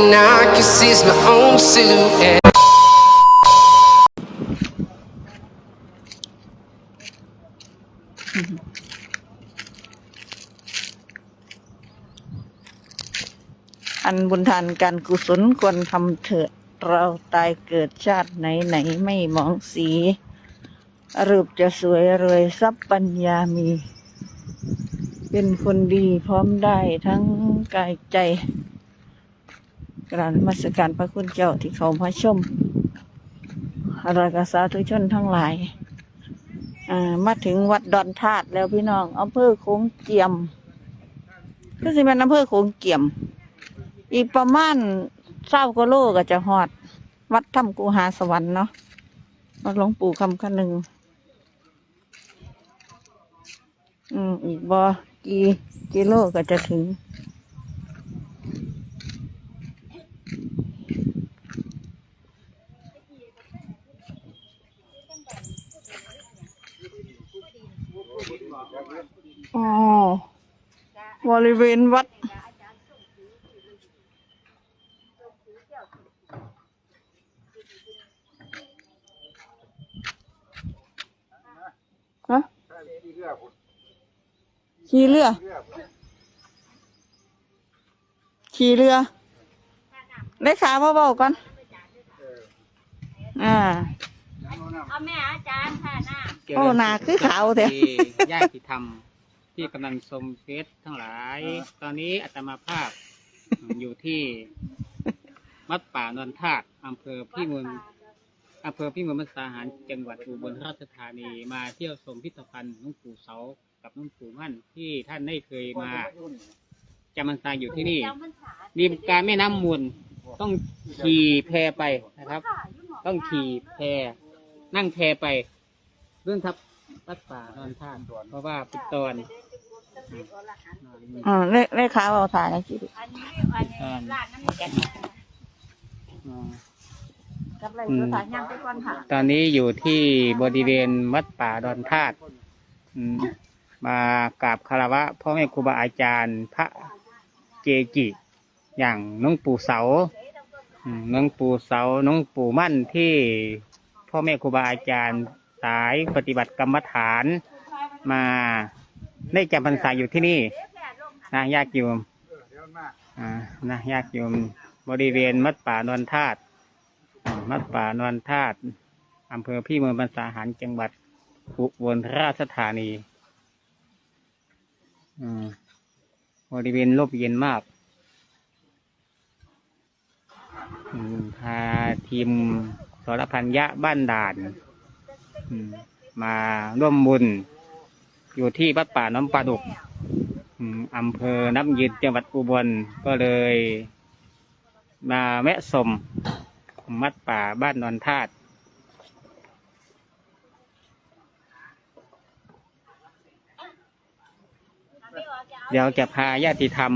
and I can see my own silhouette. อันบุญทานการกุศลควรทำเถิดเราตายเกิดชาติไหนไหนไม่มองสีรูปจะสวยรวยทรัพย์ปัญญามี เป็นคนดีพร้อมได้ทั้งกายใจ กรานมัสการพระคุณเจ้าที่เขามาชมอรากสาธุชนทั้งหลายามาถึงวัดดอนธาตุแล้วพี่น้องอำเภอโขงเจียมก็สิเป็นอำเภอโขงเจียม อีกประมาณเศร้ากโลก็จะหอด วัดถ้ำกูหาสวรรค์เนาะวัดหลวงปู่คำขนึงอืมอีกบอกี่กิโลก็จะถึง อ๋อบ ริเวณวัด ฮะขี่เรือ ขี่เรือได้ขาพ่อบอกก่อน อ่า เอาแม่อาจารย์ค่ะหน้าโอ้หนาคือขาวเถอะที่ญาติธรรม ที่กำลังชมเฟซทั้งหลาย ตอนนี้อาตมาภาพ อยู่ที่วัดป่านนทาตอำเภอพิมลอำเภอพิมลมัสาหารจังหวัดอุบลราชธานีมาเที่ยวชมพิพิธภัณฑ์หลวงปู่เสากับหลวงปู่มั่นที่ท่านได้เคยมาจำพรรษาอยู่ที่นี่จำพรรษามีการแม่น้ำมูลต้องขี่แพไปนะครับ ต้องขี่แพนั่งแพไปเรื่องทับวัดป่านอนท่านเพราะว่าเป็นตอน อ่าได้ได้ขาเอาถ่ายให้สิอันนี้อันนี้ร้านน้ำแกงอ่ากับอะไรก็ถ่ายย่างไปก่อนค่ะตอนนี้อยู่ที่บริเวณวัดป่าดอนธาตุอืมมากราบคารวะพ่อแม่ครูบาอาจารย์พระเกจิอย่างหน้องปู่เสาอืมหน้องปู่เสาหน้องปู่มั่นที่พ่อแม่ครูบาอาจารย์สายปฏิบัติกรรมฐานมา ได้จำพรรษาอยู่ที่นี่นะญาติโยมอ่านะญาติโยมบริเวณวัดป่านวลธาตุอ่าวัดป่านวลธาตุอำเภอพี่เมืองบรรษาหารจังหวัดอุบลราชธานีอืมบริเวณร่มเย็นมากอืมพาทีมสรพันยะบ้านด่านอืมมาร่วมบุญ อยู่ที่วัดป่าน้ำปลาดุกอำเภอน้ำยืนจังหวัดอุบลก็เลย มาแวะสมวัดป่าบ้านนอนธาตุเดี๋ยวจะพาญาติธรรม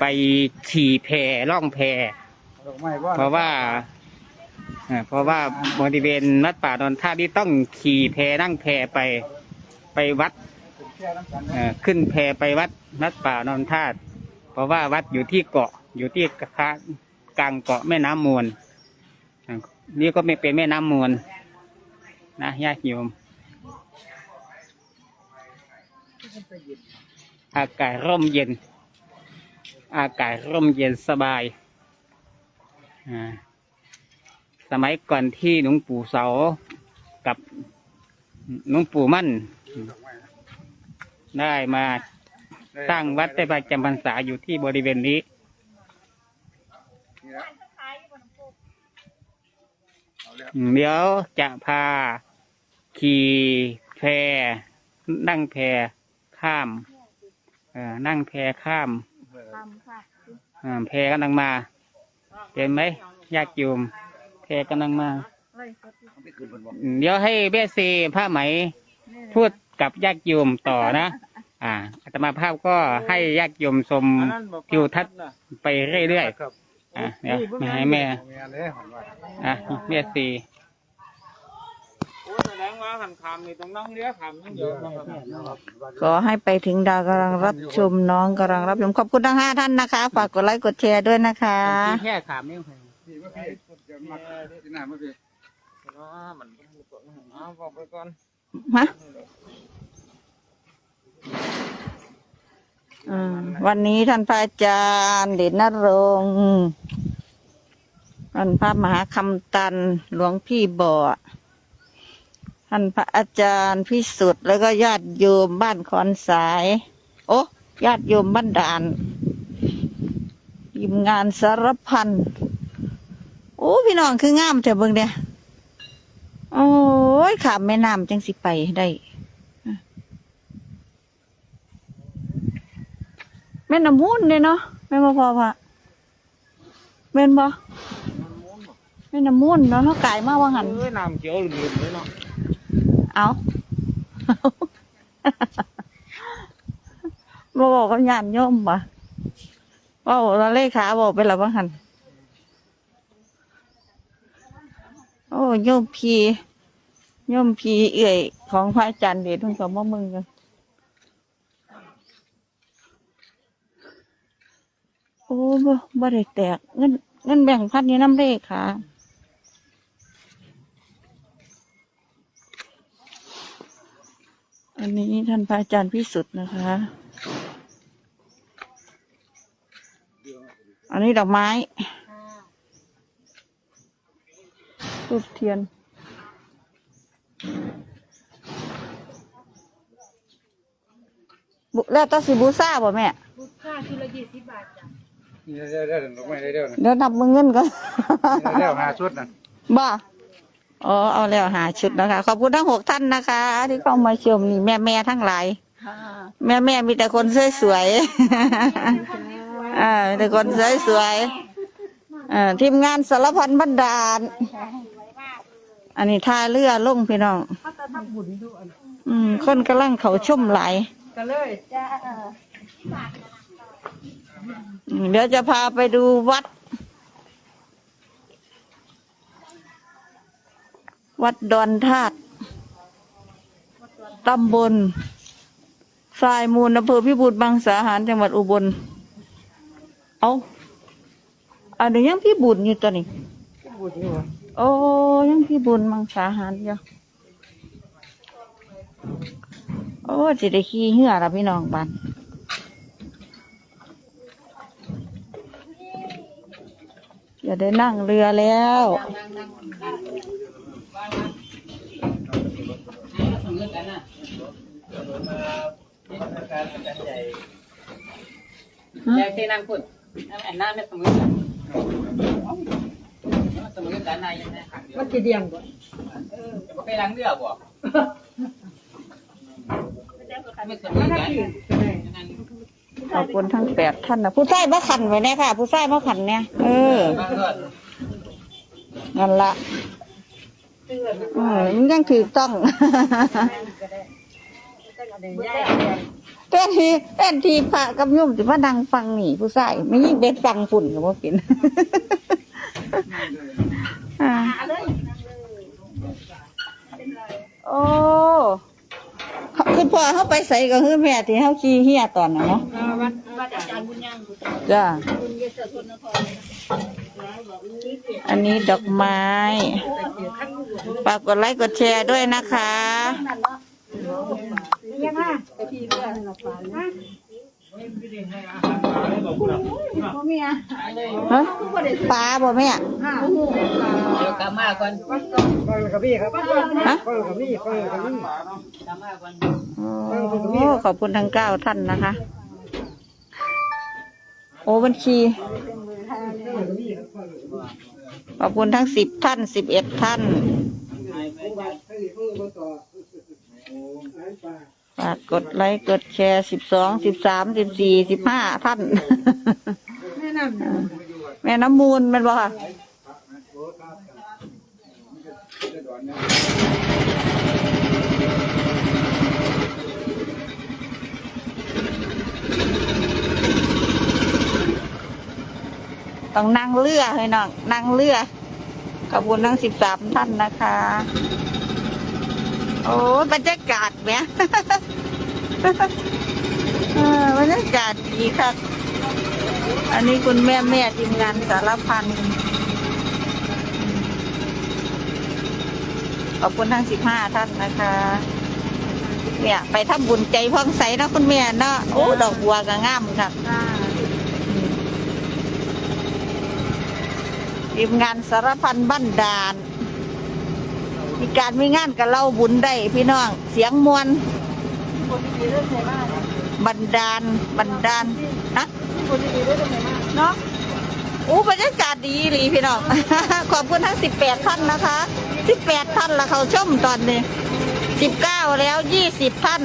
ไปขี่แพล่องแพเพราะว่าเพราะว่าบริเวณวัดป่าดอนท่าที่ต้องขี่แพนั่งแพไป วัดขึ้นแพไปวัดวัดป่าดอนท่าตเพราะว่าวัดอยู่ที่เกาะอยู่ที่กลางกลางเกาะแม่น้ำมูลนี่ก็ไม่เป็นแม่น้ำมูลนะญาติโยม อากาศร่มเย็น อากาศร่มเย็นสบาย สมัยก่อนที่หลวงปู่เสากับหลวงปู่มั่น ได้มาตั้งวัดได้ประจำพรรษาอยู่ที่บริเวณนี้อืมเดี๋ยวจะพาขี่แพนั่งแพข้ามเอ่อนั่งแพข้ามทำค่ะอ่าแพกำลังมาเห็นไหมญาติโยมแพกำลังมาไล่สดอืมเดี๋ยวให้เบสซีผ้าไหม พูดกับญาติโยมต่อนะ อ่าอาตมาภาพก็ให้ญาติโยมชมทิวทัศน์ไปเรื่อยๆอ่าเดี๋ยวไม่ให้แม่อะเบสซีโอ้แสดงว่าขันคำนี่ต้องนั่งเรือคำนั่งเดียวนะครับขอให้ไปถึงดาวกำลังรับชมน้องกำลังรับชมขอบคุณทั้งห้าท่านนะคะ ฝากกดไลค์กดแชร์ด้วยนะคะแค่ขามนี่ค่ะพี่ว่าพี่จะมาที่หน้ ฮะอืมวันนี้ท่านพระอาจารย์เด่นนรงค์ท่านพระมหาคำตันหลวงพี่บ่อท่านพระอาจารย์พิสุทธิ์แล้วก็ญาติโยมบ้านขอนสาย โอ้ญาติโยมบ้านด่านทีมงานสารพันโอ้พี่น้องคืองามแต่เบิ่งเนี่ย ยขามแม่น้ำจังสิไปได้ แม่น้ำมูลเนี่ยเนาะแม่นบ่พอพะแม่นบ่แม่น้ำมูลเนาะเขากายมาว่าหัน เอ้ยน้ำเขียวเหลืองเลยเนาะเอาบ่บอกกับญาติโยมบ่ว่าบอกตอนเลขาบอกไปแล้วว่าหัน โอ้โยมพี โยมพีเอื่อยของพระอาจารย์เดชเพิ่งก็มามึงกันโอ้บ่บ่ได้แตก เงินเงินแบ่งพันนี่น้ำเลขาอันนี้ท่านพระอาจารย์พิสุทธิ์นะคะ อันนี้ดอกไม้รูปเทียน บุแล้วแตาสิบูซ่าบ่แม่เดี๋ยวเดี๋ยวเดี๋ยวไม่ได้เดี๋ยวนะเดี๋ยวนับมือเงินก่อนเดี๋ยวหาชุดนะบ่อ๋อเอาแล้วหาชุดนะคะ ขอบคุณทั้งหกท่านนะคะ ที่เข้ามาชมนี่แม่แม่ๆทั้งหลายแม่แม่ๆมีแต่คนสวยสวยๆ อ่ามีแต่คนสวยสวยๆอ่าทีมงานสารพันบันดาล อันนี้ท่าเรือลงพี่น้องอืม คนกำลังเขาชมหลายอืมเดี๋ยวจะพาไปดูวัด วัดดอนธาตุตำบลทรายมูลอำเภอพิบูลบางสาหารจังหวัดอุบล เอาอันนี้ยังพิบูลอยู่ตัวนี้ โอ้ยังพิบูลบางสาหารอยู่โอ้จะได้ขี่เหือละพี่น้องบ้านอย่าได้นั่งเรือแล้วแยกที่นั่งคุณอันนั้นไม่เสมอ กันเสมอกันนายยังไงมันจะเดียงบ่เออจะไปล้างเรือบ่ไม่เสมอกันขอบคุณทั้งแปดท่านนะผู้ใต้มาขันไว้เนี่ยค่ะ ผู้ใต้มาขันเนี่ยเออบางส่วนนั่นละเออมันยังถือต้องเต้นทีเต้นทีพระกับโยุ่มสิว่าดังฟังนี่ผู้ใส่ไม่ยิ่งเบ็ดฟังฝุ่นกับว่าเป็น อ่าโอ้คือพอเขาไปใส่ก็คือแม่ที่เขาขี่เฮียตอนน่ะเนาะวัดวัดอาจารย์บุญยังจ้าบุญเยสกลนครอันนี้ดอกไม้ฝากกดไลค์กดแชร์ด้วยนะคะยังไง ฮะปลาบ่แม่เดี๋ยวกลับมาก่อนฟังกับพี่ครับฮะฟังกับพี่ฟังกับพี่กลับมาก่อนโอ้ขอบคุณทั้งเก้าท่านนะคะ โอ้บัญชี ขอบคุณทั้งสิบท่านสิบเอ็ดท่าน ฝากกดไลค์กดแชร์สิบสองสิบสามสิบสี่สิบห้าท่านแม่น้ำมูลแมันบ่ค่ะ ต้องนั่งเรือให้น้องนั่งเรือขอบคุณทั้งสิบสามท่านนะคะโอ้ยบรรยากาศแหมเออบรรยากาศดีครับอันนี้คุณแม่แม่ทีมงานสารพันขอบคุณทั้งสิบห้าท่านนะคะ เนี่ย ไปทำบุญใจพ่องใสเนาะคุณแม่เนาะโอ้ดอกบัวก็งามครับทีมงานสารพันบ้านดาน มีการมีงานกับเล่าบุญได้พี่น้อง เสียงมวลบันดาลบันดาลนะเนาะอู้บรรยากาศดีหลีพี่น้อง ขอบคุณทั้งสิบแปดท่านนะคะสิบแปดท่านละเขาชมตอนนี้สิบเก้าแล้วยี่สิบท่าน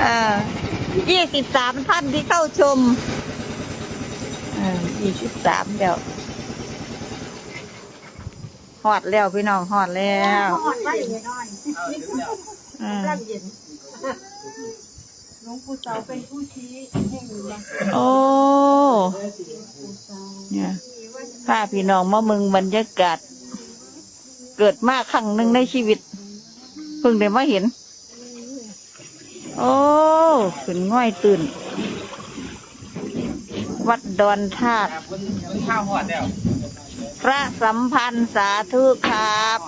เออยี่สิบสามท่านที่เข้าชมเออยี่สิบสามเดี๋ยว หอดแล้วพี่น้องหอดแล้วหอดไว้อย่างน้อยอืมร่างเย็นหลวงปู่เสาเป็นผู้ชี้แห่งนี้นะโอ้ เนี่ยพาพี่น้องมาเมืองบรรยากาศ เกิดมาครั้งหนึ่งในชีวิต เพิ่งได้มาเห็น โอ้ขึ้นง่อยตื่น วัดดอนธาตุข้าวหอดแล้ว พระสัมพันธ์สาธุครับ